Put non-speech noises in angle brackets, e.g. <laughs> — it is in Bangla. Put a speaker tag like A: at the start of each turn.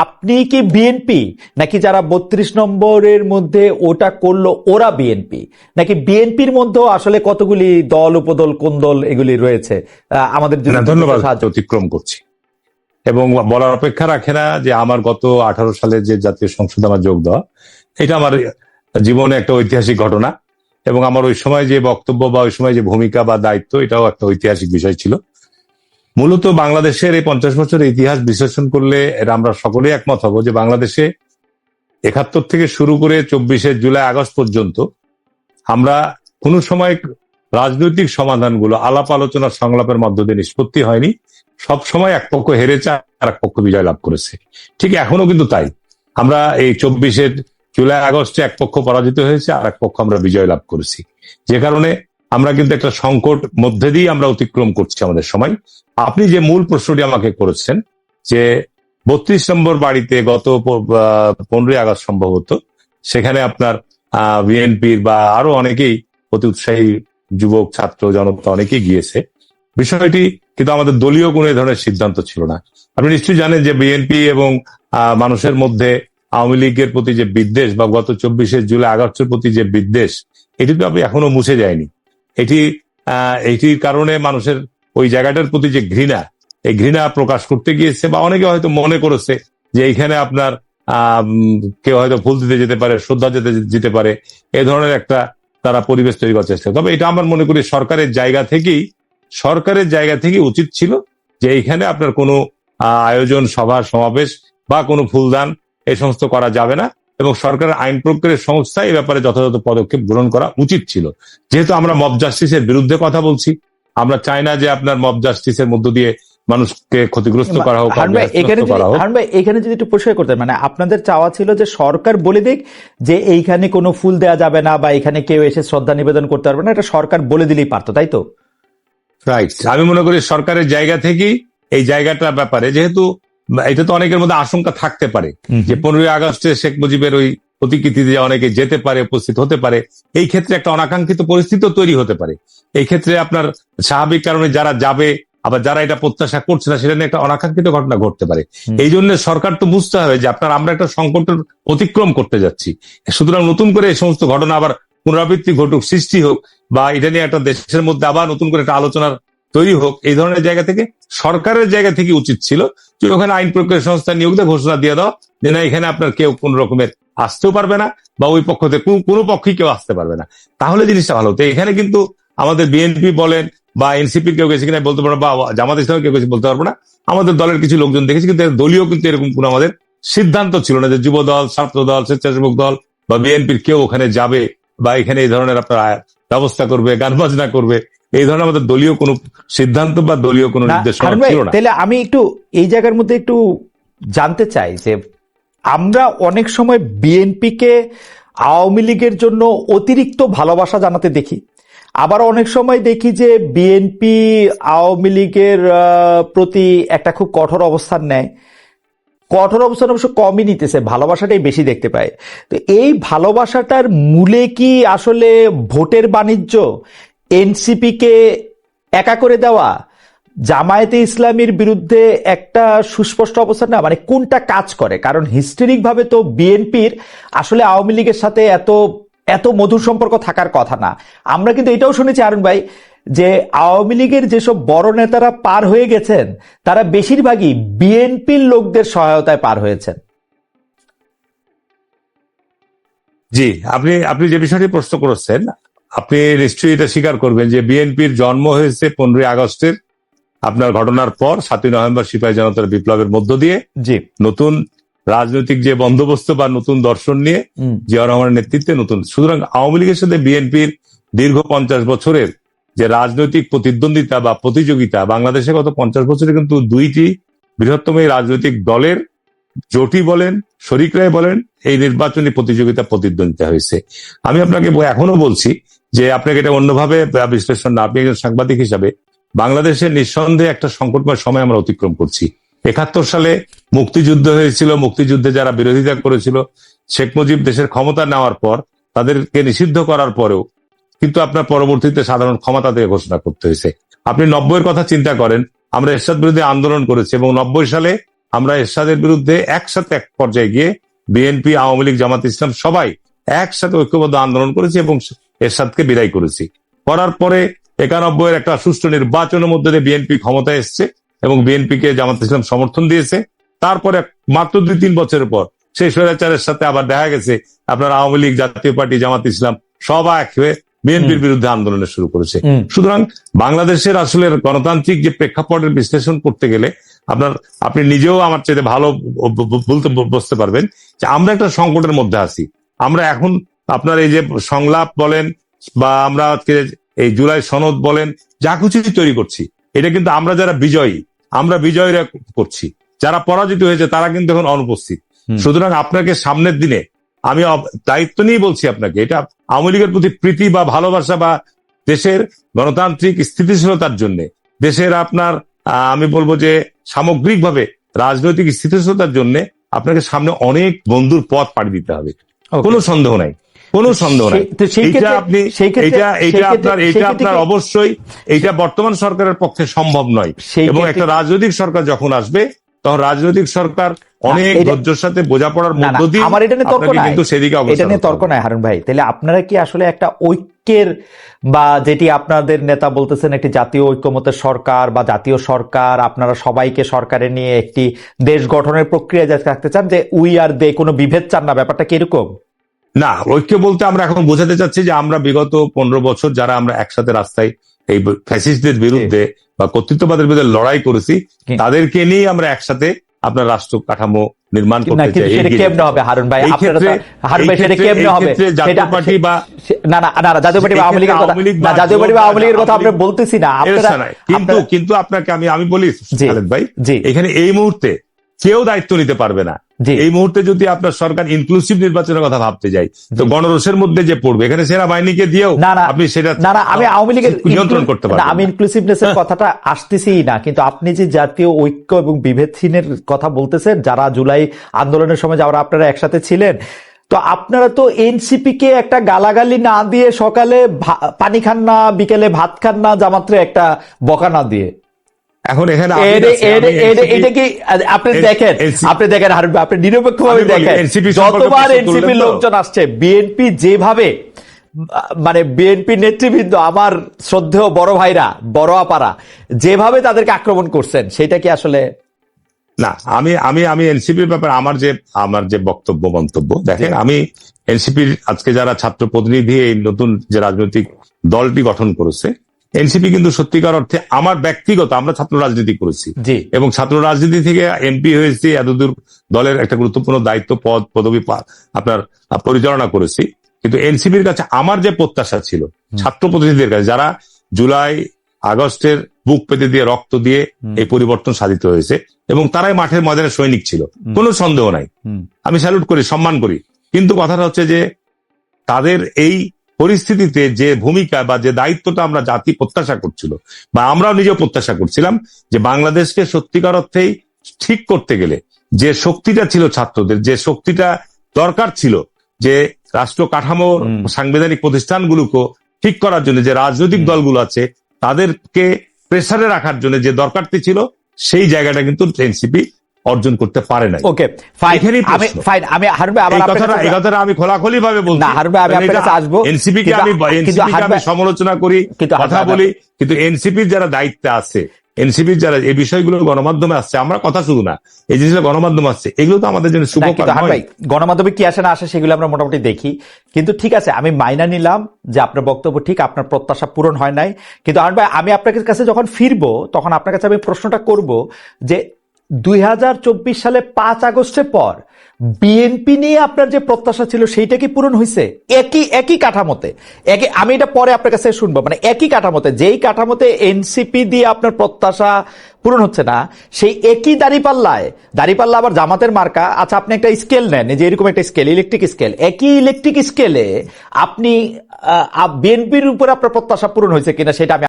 A: আপনি কি বিএনপি নাকি যারা বত্রিশ নম্বরের মধ্যে ওটা করল ওরা বিএনপি নাকি বিএনপির মধ্যেও আসলে কতগুলি দল উপদল কোন দল এগুলি রয়েছে? আমাদের
B: না, ধন্যবাদ
A: সাহায্য।
B: অতিক্রম করছি। এবং বলার অপেক্ষা রাখে না যে আমার গত আঠারো সালে যে জাতীয় সংসদে আমার যোগ দেওয়া এটা আমার জীবনে একটা ঐতিহাসিক ঘটনা। এবং আমার ওই সময় যে বক্তব্য বা ওই সময় যে ভূমিকা বা দায়িত্ব এটাও একটা ঐতিহাসিক বিষয় ছিল। মূলত বাংলাদেশের এই পঞ্চাশ বছরের ইতিহাস বিশ্লেষণ করলে এটা আমরা সকলেই একমত হব যে বাংলাদেশে একাত্তর থেকে শুরু করে চব্বিশে জুলাই, আগস্ট পর্যন্ত আমরা কোনো সময় রাজনৈতিক সমাধানগুলো, আলাপ আলোচনা সংলাপের মধ্য দিয়ে নিষ্পত্তি হয়নি। সব সময় এক পক্ষ হেরেছে আর এক পক্ষ বিজয় লাভ করেছে। ঠিক এখনও কিন্তু তাই। আমরা এই চব্বিশের জুলাই, আগস্টে এক পক্ষ পরাজিত হয়েছে আর এক পক্ষ আমরা বিজয় লাভ করেছি। যে কারণে আমরা কিন্তু একটা সংকট মধ্যে দিয়ে আমরা অতিক্রম করছি আমাদের সময়। আপনি যে মূল প্রশ্নটি আমাকে করেছেন, যে বত্রিশ নম্বর বাড়িতে গত পনেরোই আগস্ট সম্ভবত, সেখানে আপনার বিএনপির বা আরও অনেকেই অতি উৎসাহী যুবক, ছাত্র, জনতা অনেকেই গিয়েছে। বিষয়টি কিন্তু আমাদের দলীয় কোনো ধরনের সিদ্ধান্ত ছিল না। আপনি নিশ্চয়ই জানেন যে বিএনপি এবং মানুষের মধ্যে আওয়ামী লীগের প্রতি যে বিদ্বেষ বা গত চব্বিশে জুলাই আগস্টের প্রতি যে বিদ্বেষ, এটি তো আপনি এখনও মুছে যায়নি। এটি এটির কারণে মানুষের ওই জায়গাটার প্রতি যে ঘৃণা, এই ঘৃণা প্রকাশ করতে গিয়েছে বা অনেকে হয়তো মনে করেছে যে এইখানে আপনার কেউ হয়তো ফুল দিতে যেতে পারে, শ্রদ্ধা যেতে যেতে পারে, এ ধরনের একটা তারা পরিবেশ তৈরি করার চেষ্টা। তবে এটা আমার মনে করি সরকারের জায়গা থেকেই, সরকারের জায়গা থেকে উচিত ছিল যে এইখানে আপনার কোনো আয়োজন, সভা, সমাবেশ বা কোনো ফুলদান এই সমস্ত করা যাবে না। এবং সরকারের আইন প্রক্রিয়ার সংস্থা এই ব্যাপারে যথাযথ পদক্ষেপ গ্রহণ করা উচিত ছিল। যেহেতু আমরা মব জাস্টিসের বিরুদ্ধে কথা বলছি আমরা চাই না যে আপনার মব জাস্টিসের মধ্য দিয়ে মানুষকে ক্ষতিগ্রস্ত করা হোক
A: এখানে যদি একটু পরিষ্কার করতেন মানে আপনাদের চাওয়া ছিল যে সরকার বলে দিক যে এইখানে কোনো ফুল দেওয়া যাবে না বা এখানে কেউ এসে শ্রদ্ধা নিবেদন করতে পারবে না এটা সরকার বলে দিলেই পারতো তাই তো?
B: রাইট আমি মনে করি সরকারের জায়গা থেকেই এই জায়গাটার ব্যাপারে যেহেতু এটা তো অনেকের মধ্যে আশঙ্কা থাকতে পারে যে পনেরোই আগস্টে শেখ মুজিবের ওই প্রতিকৃতিতে অনেকে যেতে পারে উপস্থিত হতে পারে। এই ক্ষেত্রে একটা অনাকাঙ্ক্ষিত পরিস্থিতিও তৈরি হতে পারে। এই ক্ষেত্রে আপনার স্বাভাবিক কারণে যারা যাবে আবার যারা এটা প্রত্যাশা করছে না সেটা নিয়ে একটা অনাকাঙ্ক্ষিত ঘটনা ঘটতে পারে। এই জন্য সরকার তো বুঝতে হবে যে আপনার আমরা একটা সংকটের অতিক্রম করতে যাচ্ছি। সুতরাং নতুন করে এই সমস্ত ঘটনা আবার পুনরাবৃত্তি ঘটুক সৃষ্টি হোক বা এটা নিয়ে একটা দেশের মধ্যে আবার নতুন করে একটা আলোচনার তৈরি হোক, এই ধরনের জায়গা থেকে, সরকারের জায়গা থেকে উচিত ছিল যে ওখানে আইন প্রক্রিয়া সংস্থা নিয়োগ দিয়ে ঘোষণা দিয়ে দাও, যে না, এখানে আপনার কেউ কোন রকমের আসতেও পারবে না, বা ওই পক্ষ থেকে কোন- পক্ষই কেউ আসতে পারবে না। তাহলে জিনিসটা ভালো হতো। এখানে কিন্তু আমাদের বিএনপি বলেন, বা এনসিপির কেউ গেছে কিনা বলতে পারব বা জামাত ইসলামের কেউ গেছে বলতে পারব না, আমাদের দলের কিছু লোকজন দেখেছি, কিন্তু দলীয় কিন্তু এরকম কোনো আমাদের সিদ্ধান্ত ছিল না যে যুব দল, ছাত্র দল, স্বেচ্ছাসেবক দল, বা বিএনপির কেউ ওখানে যাবে, বা এখানে এই ধরনের আপনার ব্যবস্থা করবে গান বাজনা করবে এই ধরনের আমাদের দলীয় কোনো সিদ্ধান্ত বা দলীয় কোনো নির্দেশনা ছিল না।
A: তাহলে আমি একটু এই জায়গার মধ্যে একটু জানতে চাই যে আমরা অনেক সময় বিএনপিকে আওয়ামী লীগের জন্য অতিরিক্ত ভালোবাসা জানাতে দেখি। আবার অনেক সময় দেখি যে বিএনপি আওয়ামী লীগের প্রতি একটা খুব কঠোর অবস্থান নেয়। কঠোর অবস্থান অবশ্য কমই নিতেছে ভালোবাসাটাই বেশি দেখতে পায়। তো এই ভালোবাসাটার মূলে কি আসলে ভোটের বাণিজ্য এনসিপিকে একা করে দেওয়া? জামায়াতে ইসলামীর বিরুদ্ধে একটা সুস্পষ্ট অবস্থান না মানে কোনটা কাজ করে? কারণ হিস্টোরিক ভাবে তো বিএনপির আসলে আওয়ামী লীগের সাথে এত এত মধুর সম্পর্ক থাকার কথা না। আমরা কিন্তু এটাও শুনেছি, আরুন ভাই, যে আওয়ামী লীগের যেসব বড় নেতারা পার হয়ে গেছেন, তারা বেশিরভাগই বিএনপির লোকদের সহায়তায় পার হয়েছেন।
B: জি, আপনি আপনি যে বিষয়টি প্রশ্ন করেছেন আপনি নিশ্চয়ই এটা স্বীকার করবেন যে বিএনপির জন্ম হয়েছে পনেরোই আগস্টের। আপনার ঘটনার পর সাতই নভেম্বর সিপাহী জনতার বিপ্লবের মধ্য দিয়ে
A: জি।
B: নতুন রাজনৈতিক যে বন্দোবস্ত বা নতুন দর্শন নিয়ে জিয়া রহমানের নেতৃত্বে নতুন। সুতরাং আওয়ামী লীগের সাথে বিএনপির দীর্ঘ পঞ্চাশ বছরের যে রাজনৈতিক প্রতিদ্বন্দ্বিতা বা প্রতিযোগিতা বাংলাদেশে গত পঞ্চাশ বছরে কিন্তু দুইটি বৃহত্তম এই রাজনৈতিক দলের জোটই বলেন শরিকরাই বলেন এই নির্বাচনী প্রতিযোগিতা প্রতিদ্বন্দ্বিতা হয়েছে। আমি আপনাকে এখনও বলছি যে আপনাকে এটা অন্যভাবে বিশ্লেষণ না আপনি একজন সাংবাদিক হিসাবে বাংলাদেশের নিঃসন্দেহে একটা সংকটময় সময় আমরা অতিক্রম করছি। একাত্তর সালে মুক্তিযুদ্ধ হয়েছিল, মুক্তিযুদ্ধে যারা বিরোধিতা করেছিল, শেখ মুজিব দেশের ক্ষমতা নেওয়ার পর, তাদেরকে নিষিদ্ধ করার পরেও কিন্তু আপনার পরবর্তীতে সাধারণ ক্ষমতা থেকে ঘোষণা করতে হয়েছে। আপনি নব্বইয়ের কথা চিন্তা করেন, আমরা এরশাদ বিরুদ্ধে আন্দোলন করেছি এবং নব্বই সালে আমরা এরশাদের বিরুদ্ধে একসাথে এক পর্যায়ে গিয়ে বিএনপি, আওয়ামী লীগ, জামাত ইসলাম সবাই একসাথে ঐক্যবদ্ধ আন্দোলন করেছি এবং এরশাদকে বিদায় করেছি। করার পরে একানব্বই এর একটা সুষ্ঠু নির্বাচনের মধ্যে দিয়ে বিএনপি ক্ষমতায় এসছে এবং বিএনপি কে জামাত ইসলাম সমর্থন দিয়েছে। তারপরে মাত্র দুই তিন বছরের পর সেই স্বৈরাচারের সাথে আবার দেখা গেছে। আপনার আওয়ামী লীগ জাতীয় পার্টি জামাত ইসলাম সব এক হয়ে বিএনপির বিরুদ্ধে আন্দোলনের শুরু করেছে। সুতরাং বাংলাদেশের আসলে গণতান্ত্রিক যে প্রেক্ষাপটের বিশ্লেষণ করতে গেলে আপনার আপনি নিজেও আমার চাইতে ভালো বলতে বুঝতে পারবেন যে আমরা একটা সংকটের মধ্যে আছি। আমরা এখন আপনার এই যে সংলাপ বলেন বা আমরা আজকে এই জুলাই সনদ বলেন যা কিছুই তৈরি করছি এটা কিন্তু আমরা যারা বিজয়ী আমরা বিজয়ীরা করছি। যারা পরাজিত হয়েছে তারা কিন্তু এখন অনুপস্থিত। সুতরাং আপনাকে সামনের দিনে আমি দায়িত্ব নিয়েই বলছি আপনাকে এটা আওয়ামী লীগের প্রতি প্রীতি বা ভালোবাসা বা দেশের গণতান্ত্রিক স্থিতিশীলতার জন্য দেশের আপনার আমি বলব যে সামগ্রিকভাবে রাজনৈতিক স্থিতিশীলতার জন্য আপনাকে সামনে অনেক বন্ধুর পথ পাড়ি দিতে হবে। কোনো সন্দেহ নাই। কোনো সন্দেহ নাই। আপনি এটা এটা আপনার এটা অবশ্যই এইটা বর্তমান সরকারের পক্ষে সম্ভব নয়। এবং একটা রাজনৈতিক সরকার যখন আসবে তখন রাজনৈতিক সরকার অনেক
A: এটা-
B: ধৈর্যের সাথে বোঝাপড়ার মধ্য দিয়ে
A: আমার এটা নিয়ে তর্ক নাই।
B: কিন্তু সেদিকে
A: এটা নিয়ে তর্ক নাই হারুন ভাই। তাহলে আপনারা কি আসলে একটা ঐক্যের বা যেটি আপনাদের নেতা বলতেছেন একটি জাতীয় ঐক্যমতের সরকার বা জাতীয় সরকার আপনারা সবাইকে সরকারে নিয়ে একটি দেশ গঠনের প্রক্রিয়া যাতে রাখতে চান যে উই আর দে কোনো বিভেদ চান না? ব্যাপারটা কি এরকম?
B: না ঐক্য বলতে আমরা এখন বোঝাতে চাচ্ছি যে আমরা বিগত পনেরো বছর যারা আমরা একসাথে রাস্তায় এই ফ্যাসিস্টদের বিরুদ্ধে বা কর্তৃত্ববাদের বিরুদ্ধে লড়াই করেছি তাদেরকে নিয়ে আমরা একসাথে আপনার রাষ্ট্র কাঠামো নির্মাণ করতে চাই
A: সেটা কেমনে হবে হারুন ভাই?
B: এই
A: আপনারা হারুন ভাই সেটা কেমনে হবে?
B: জাতীয় পার্টি বা
A: না না না না, জাতীয় পার্টি বা আওয়ামী কথা না জাতীয় পার্টি বা আওয়ামী লীগের কথা
B: আওয়ামী
A: বলতেছি না। আপনারা
B: কিন্তু কিন্তু আপনাকে আমি আমি বলি খালেদ ভাই এখানে এই মুহূর্তে কেউ দায়িত্ব নিতে পারবে না। এই মুহূর্তে যদি আপনার সরকার ইনক্লুসিভ নির্বাচনের কথা ভাবতে যায় তো। গণরোষের মধ্যে যে পড়বে এখানে সেনাবাহিনীকে দিয়েও
A: না, না,
B: আপনি সেটা
A: না না আমি আওয়ামী লীগের
B: নিয়ন্ত্রণ করতে পারবেন
A: আমি
B: না।
A: ইনক্লুসিভনেস এর <laughs> কথাটা আসতেছি না কিন্তু আপনি যে জাতীয় ঐক্য এবং বিভেদহীনের কথা বলতেছেন যারা জুলাই আন্দোলনের সময় যারা আপনারা একসাথে ছিলেন তো আপনারা তো এনসিপি কে একটা গালাগালি না দিয়ে সকালে পানি খান না বিকেলে ভাত খান না জামাত্রে একটা বকা না দিয়ে
B: এখন এখানে
A: এটা কি আপনি দেখেন আপনি দেখেন হারুন আপনি নিরপেক্ষভাবে দেখেন। যতবার
B: প্রশ্ন
A: এনসিপি লোকজন আসছে বিএনপি যেভাবে মানে বিএনপি নেতৃবৃন্দ আমার শ্রদ্ধেয় বড় ভাইরা বড় আপারা যেভাবে তাদেরকে আক্রমণ করছেন সেটা কি আসলে
B: না আমি আমি আমি এনসিপির ব্যাপারে আমার যে আমার যে বক্তব্য মন্তব্য দেখেন আমি এনসিপির আজকে যারা ছাত্র প্রতিনিধি এই নতুন যে রাজনৈতিক দলটি গঠন করেছে এনসিপি কিন্তু সত্যিকার অর্থে আমার ব্যক্তিগত আমরা ছাত্র রাজনীতি করেছি। এবং ছাত্র রাজনীতি থেকে এমপি হয়েছি এতদূর দলের একটা গুরুত্বপূর্ণ দায়িত্ব পদ পদবি আপনার পরিচালনা করেছি। কিন্তু এনসিপির কাছে আমার যে প্রত্যাশা ছিল ছাত্র প্রতিনিধিদের কাছে যারা জুলাই আগস্টের বুক পেতে দিয়ে রক্ত দিয়ে এই পরিবর্তন সাধিত হয়েছে এবং তারাই মাঠের ময়দানে সৈনিক ছিল। কোনো সন্দেহ নাই। আমি স্যালুট করি সম্মান করি। কিন্তু কথাটা হচ্ছে যে তাদের এই পরিস্থিতিতে যে ভূমিকা বা যে দায়িত্বটা আমরা জাতি প্রত্যাশা করছিল বা আমরাও নিজেও প্রত্যাশা করছিলাম যে বাংলাদেশকে সত্যিকার অর্থেই ঠিক করতে গেলে যে শক্তিটা ছিল ছাত্রদের যে শক্তিটা দরকার ছিল যে রাষ্ট্র
A: কাঠামো।
B: সাংবিধানিক প্রতিষ্ঠানগুলোকে ঠিক করার জন্য যে রাজনৈতিক দলগুলো আছে তাদেরকে প্রেসারে রাখার জন্য যে দরকারটি ছিল সেই জায়গাটা কিন্তু এনসিপি অর্জন করতে পারে নাই।
A: ওকে ফাইন আমি ফাইন আমি হারুন আবার
B: কথাটা এই কথাটা আমি খোলাখুলি ভাবে বলছি।
A: না, ভাই, আমি আপনার কাছে আসব।
B: এনসিপি কে আমি এনসিপি কে আমি সমালোচনা করি কথা বলি কিন্তু এনসিপির যারা দায়িত্বে আছে এনসিপির যারা এই বিষয়গুলো গণমাধ্যমে আসছে আমরা কথা শুধু না এই জিনিসগুলো গণমাধ্যমে আসছে এগুলো তো আমাদের জন্য
A: না, ভাই গণমাধ্যমে কি আসে না আসে সেগুলো আমরা মোটামুটি দেখি। কিন্তু ঠিক আছে আমি মাইনা নিলাম যে আপনার বক্তব্য ঠিক আপনার প্রত্যাশা পূরণ হয় নাই। কিন্তু ভাই আমি আপনার কাছে যখন ফিরবো তখন আপনার কাছে আমি প্রশ্নটা করব যে দুই হাজার চব্বিশ সালে পাঁচ আগস্টের পর বিএনপি নিয়ে আপনার যে প্রত্যাশা ছিল, সেইটা কি পূরণ হয়েছে একই একই কাঠামোতে। একই, আমি এটা পরে আপনার কাছে শুনব। মানে একই কাঠামোতে, যেই কাঠামোতে এনসিপি দিয়ে আপনার প্রত্যাশা পূরণ হচ্ছে না, সেই একই দাঁড়িপাল্লায়, দাঁড়িপাল্লা আবার জামাতের মার্কা। আচ্ছা আপনি একটা স্কেল নেন যে এরকম একটা স্কেল ইলেকট্রিক স্কেল একই ইলেকট্রিক স্কেলে আপনি বিএনপির উপর আপনার প্রত্যাশা পূরণ হয়েছে কিনা, সেটা আমি